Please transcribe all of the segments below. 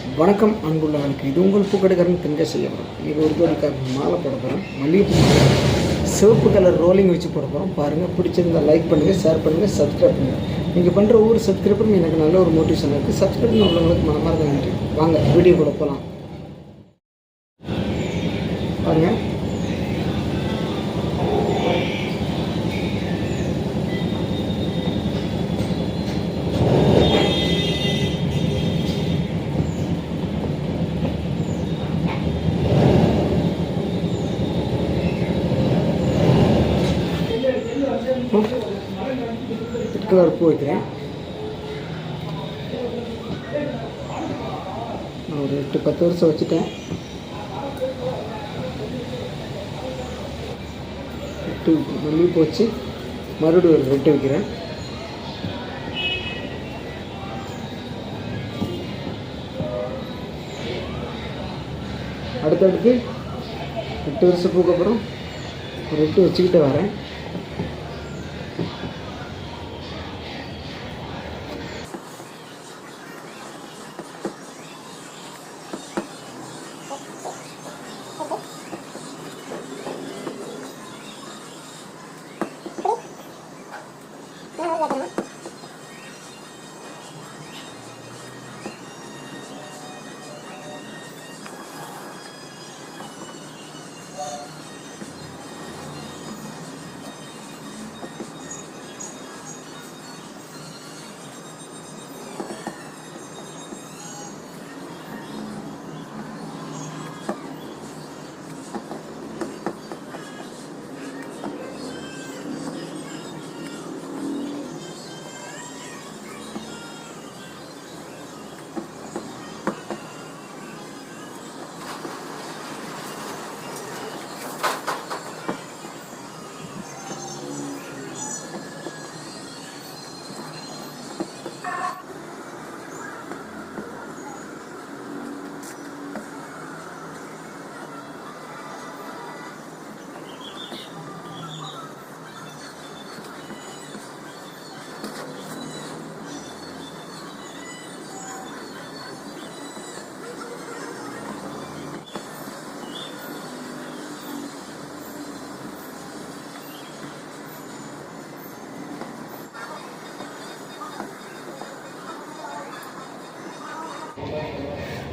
வணக்கம் அன்புள்ளவனுக்கு. இது உங்கள் பூக்கடைக்காரன் தென்க செய்யப்படும் இன்றைக்கி ஒரு கோடி மாலை போட போகிறோம் மல்லிகைப்பூ சிவப்பு கலர் ரோலிங் வச்சு போட போகிறோம் பாருங்கள் பிடிச்சிருந்தா லைக் பண்ணுங்கள் ஷேர் பண்ணுங்கள் சப்ஸ்கிரைப் பண்ணுங்கள் நீங்கள் பண்ணுற ஒவ்வொரு சப்ஸ்கிரைபரும் எனக்கு நல்ல ஒரு மோட்டிவேஷன் இருக்குது சப்ஸ்கிரைப் உள்ளவங்களுக்கு மனமார்ந்த நன்றி. வாங்க வீடியோ கூட போகலாம் பாருங்கள் கலர் பூ வைக்கிறேன். நான் ஒரு எட்டு பத்து வருஷம் வச்சுட்டேன். எட்டு மல்லி வச்சு மறுபடியும் ஒரு ரெட்டு வைக்கிறேன். அடுத்தடுத்து எட்டு வருஷம் அப்புறம் ரெட்டு வச்சுக்கிட்டே வரேன்.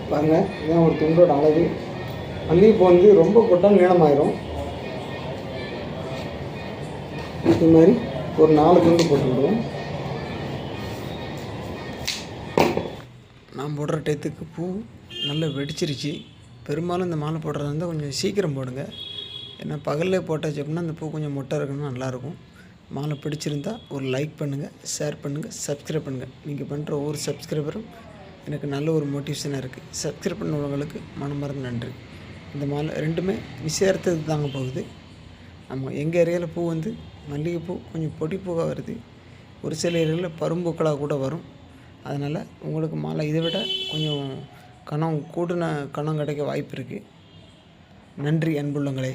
பாருங்கள் இதான் ஒரு துண்டோட அளவு மல்லிகைப்பூ வந்து ரொம்ப போட்டால் நீளமாயிரும். இது மாதிரி ஒரு நாலு துண்டு போட்டு நான் போடுற டயத்துக்கு பூ நல்லா வெடிச்சிருச்சு. பெரும்பாலும் இந்த மாலை போடுறதா இருந்தால் கொஞ்சம் சீக்கிரம் போடுங்க. ஏன்னா பகலில் போட்டாச்சு அப்படின்னா அந்த பூ கொஞ்சம் மொட்டை இருக்கணும் நல்லாயிருக்கும். மாலை பிடிச்சிருந்தா ஒரு லைக் பண்ணுங்கள் ஷேர் பண்ணுங்கள் சப்ஸ்கிரைப் பண்ணுங்கள் நீங்கள் பண்ணுற ஒவ்வொரு சப்ஸ்கிரைபரும் எனக்கு நல்ல ஒரு மோட்டிவேஷனாக இருக்குது சப்ஸ்கிரைப் பண்ணவங்களுக்கு மனமார்ந்த நன்றி. இந்த மாலை ரெண்டுமே நிச்சயத்துக்கு தாங்க போகுது. ஆமாம் எங்கள் ஏரியாவில் பூ வந்து மல்லிகைப்பூ கொஞ்சம் பொடி பூவாக வருது. ஒரு சில ஏரியாவில் பரும்பூக்களாக கூட வரும். அதனால் உங்களுக்கு மாலை இதை விட கொஞ்சம் கணம் கூடின கணம் கிடைக்க வாய்ப்பு இருக்குது நன்றி அன்புள்ளங்களே.